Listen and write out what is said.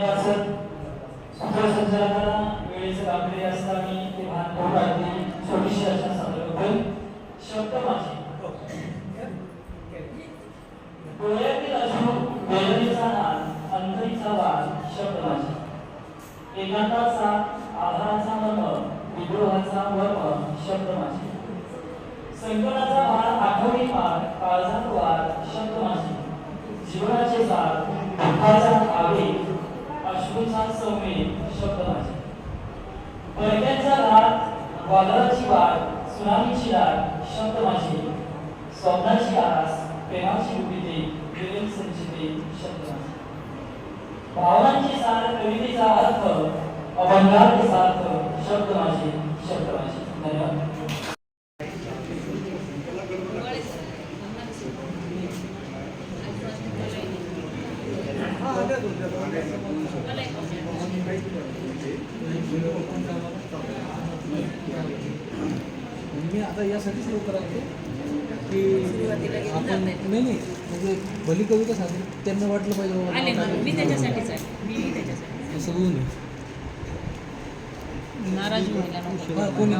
म्हणजे मी असं सूत्रसंचालकाला वेळेचं गांभीर्य असताना ते भान करून राहते छोटीशी रचना सादर शब्द माझे. डोळ्यातील अश्रू वेदनेचा नाद अंतरीचा वाद शब्द माझे एकांताचा आधाराचा मर्म विद्रोहाचा शब्द माझे संकटाचा भार आठवणी पार काळजात वार शब्द माझे जीवनाचे सार दुःखाचा आवेग सौम्य शब्द माझे. परक्यांचा घात वादळाची वाट सुनामीची लाट शब्द माझे. स्वप्नाची आस प्रेमाची उभीते प्रेम संचिते शब्द माझे. भावनांची सार कवितेचा अर्थ अभंगार्थ सार्थ शब्द माझे शब्द माझे. धन्यवाद. मी आता यासाठीच लवकर आलो की आपण नाही नाही. म्हणजे भली कविता सांगितली त्यांना वाटलं पाहिजे मी. त्याच्यासाठीच आहे. मी त्याच्यासाठी असं होऊ नये नाराज कोणी